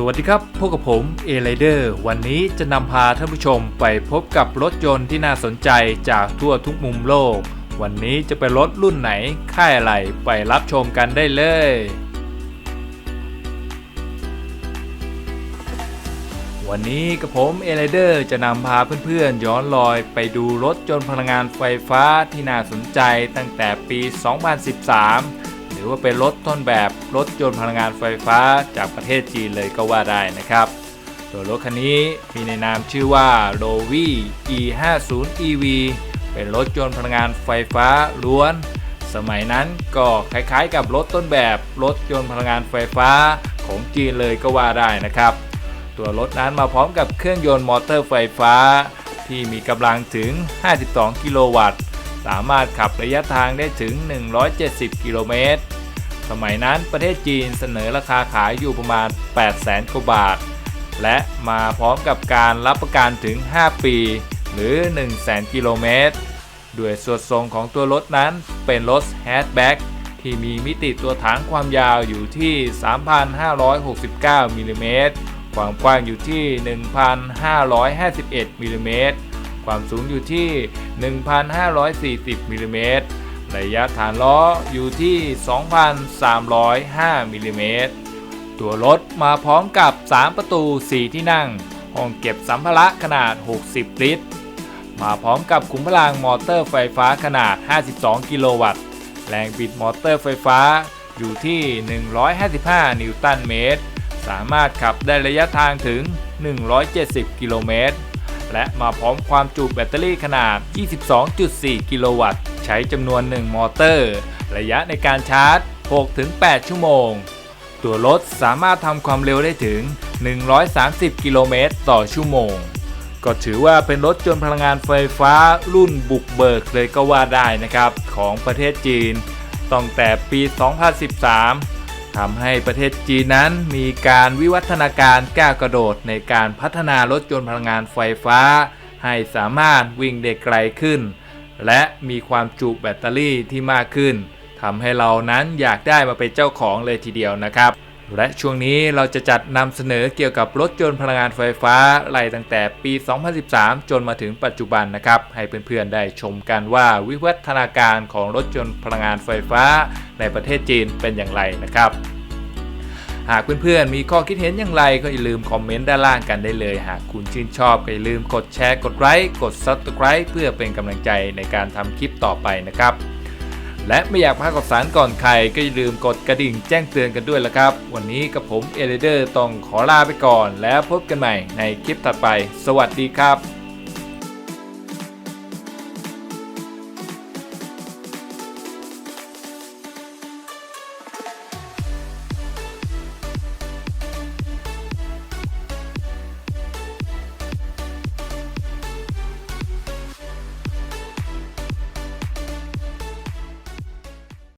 สวัสดีครับ พบกับผมเอไ i เดอร์วันนี้จะนำพาท่านผู้ชมไปพบกับรถยนต์ที่น่าสนใจจากทั่วทุกมุมโลก วันนี้จะเป็นรถรุ่นไหน ค่ายอะไรไปรับชมกันได้เลย วันนี้กับผมเอไ i เดอร์จะนำพาเพื่อนๆ ย้อนรอยไปดูรถยนต์พลังงานไฟฟ้าที่น่าสนใจตั้งแต่ปี 2013 หรือว่าเป็นรถต้นแบบรถยนต์พลังงานไฟฟ้าจากประเทศจีนเลยก็ว่าได้นะครับ โดยรถคันนี้มีในนามชื่อว่า r o v E50 EV เป็นรถยนต์พลังงานไฟฟ้าล้วน สมัยนั้นก็คล้ายๆกับรถต้นแบบรถยนต์พลังงานไฟฟ้าของจีนเลยก็ว่าได้นะครับ ตัวรถนั้นมาพร้อมกับเครื่องยนต์มอเตอร์ไฟฟ้า ที่มีกำลังถึง 52 กิโลวัตต์ สามารถขับระยะทางได้ถึง 170 กิโลเมตร สมัยนั้นประเทศจีนเสนอราคาขายอยู่ประมาณ800,000กว่าบาท และมาพร้อมกับการรับประกันถึง 5 ปี หรือ 1 0 0 0 0กิโลเมตรด้วยส่วนทรงของตัวรถนั้นเป็นรถแฮชแบ็กที่มีมิติตัวถังความยาวอยู่ที่ 3,569มิลลิเมตรความกว้างอยู่ที่ 1,551มิลลิเมตรความสูงอยู่ที่ 1,540มิลลิเมตร ระยะฐานล้ออยู่ที่ 2,305มิลลิเมตรตัวรถมาพร้อมกับ 3 ประตู 4 ที่นั่ง ห้องเก็บสัมภาระขนาด 60 ลิตร มาพร้อมกับขุมพลังมอเตอร์ไฟฟ้าขนาด 52 กิโลวัตต์ แรงบิดมอเตอร์ไฟฟ้าอยู่ที่ 155 นิวตันเมตร สามารถขับได้ระยะทางถึง 170 กิโลเมตร และมาพร้อมความจุแบตเตอรี่ขนาด 22.4 กิโลวัตต์ ใช้จำนวน 1 มอเตอร์ ระยะในการชาร์จ 6-8 ชั่วโมง ตัวรถสามารถทำความเร็วได้ถึง 130 กิโลเมตรต่อชั่วโมง ก็ถือว่าเป็นรถยนต์พลังงานไฟฟ้ารุ่นบุกเบิกเลยก็ว่าได้นะครับ ของประเทศจีนตั้งแต่ปี 2013ทำให้ประเทศจีนนั้นมีการวิวัฒนาการก้าวกระโดดในการพัฒนารถยนต์พลังงานไฟฟ้า ให้สามารถวิ่งได้ไกลขึ้น และมีความจุแบตเตอรี่ที่มากขึ้นทำให้เรานั้นอยากได้มาเป็นเจ้าของเลยทีเดียวนะครับ และช่วงนี้เราจะจัดนำเสนอเกี่ยวกับรถยนต์พลังงานไฟฟ้าไล่ตั้งแต่ปี 2013 จนมาถึงปัจจุบันนะครับ ให้เพื่อนๆได้ชมกันว่าวิวัฒนาการของรถยนต์พลังงานไฟฟ้าในประเทศจีนเป็นอย่างไรนะครับ หากเพื่อนๆ มีข้อคิดเห็นอย่างไรก็อย่าลืมคอมเมนต์ด้านล่างกันได้เลย หากคุณชื่นชอบก็อย่าลืมกดแชร์ กดไลค์ กด Subscribe เพื่อเป็นกำลังใจในการทำคลิปต่อไปนะครับ และไม่อยากพลาดข่าวสารก่อนใครก็อย่าลืมกดกระดิ่งแจ้งเตือนกันด้วยละครับ วันนี้กับผมเอเดอร์ต้องขอลาไปก่อน แล้วพบกันใหม่ในคลิปถัดไป สวัสดีครับ